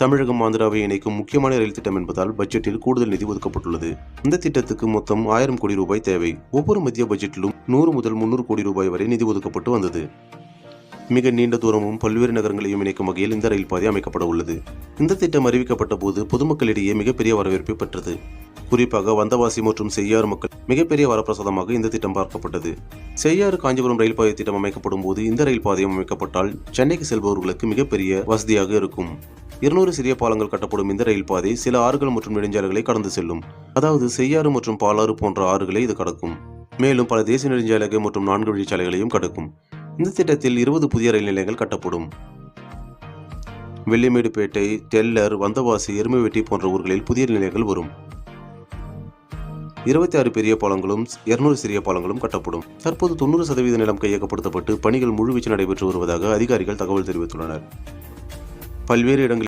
தமிழகம் ஆந்திராவை இணைக்கும் முக்கியமான ரயில் திட்டம் என்பதால் பட்ஜெட்டில் கூடுதல் நிதி ஒதுக்கப்பட்டுள்ளது. இந்த திட்டத்துக்கு மொத்தம் ஆயிரம் கோடி ரூபாய் தேவை. ஒவ்வொரு மத்திய பட்ஜெட்டிலும் நூறு முதல் முன்னூறு கோடி ரூபாய் வரை நிதி ஒதுக்கப்பட்டு வந்தது. மிக நீண்ட தூரமும் பல்வேறு நகரங்களையும் இணைக்கும் வகையில் இந்த ரயில் பாதை அமைக்கப்பட உள்ளது. இந்த திட்டம் அறிவிக்கப்பட்ட போது பொதுமக்களிடையே மிகப்பெரிய வரவேற்பை பெற்றது. குறிப்பாக வந்தவாசி மற்றும் செய்யாறு மக்கள் மிகப்பெரிய வரப்பிரசாதமாக இந்த திட்டம் பார்க்கப்பட்டது. செய்யாறு காஞ்சிபுரம் ரயில் பாதை திட்டம் அமைக்கப்படும் போது இந்த ரயில் பாதையும் அமைக்கப்பட்டால் சென்னைக்கு செல்பவர்களுக்கு மிகப்பெரிய வசதியாக இருக்கும். இருநூறு சிறிய பாலங்கள் கட்டப்படும் இந்த ரயில் பாதை சில ஆறுகள் மற்றும் நெடுஞ்சாலைகளை கடந்து செல்லும். அதாவது செய்யாறு மற்றும் பாலாறு போன்ற ஆறுகளை இது கடக்கும். மேலும் பல தேசிய நெடுஞ்சாலைகள் மற்றும் நான்கு வழிச்சாலைகளையும் கடக்கும். இந்த திட்டத்தில் இருபது புதிய ரயில் நிலையங்கள் கட்டப்படும். வெள்ளிமேடுபேட்டை டெல்லர் வந்தவாசி எருமைவெட்டி போன்ற ஊர்களில் புதிய நிலையங்கள் வரும். இருபத்தி ஆறு பெரிய பாலங்களும் இருநூறு சிறிய பாலங்களும் கட்டப்படும். தற்போது தொண்ணூறு சதவீத நிலம் கையகப்படுத்தப்பட்டு பணிகள் முழுவீச்சு நடைபெற்று வருவதாக அதிகாரிகள் தகவல் தெரிவித்துள்ளனர். பல்வேறு இடங்களில்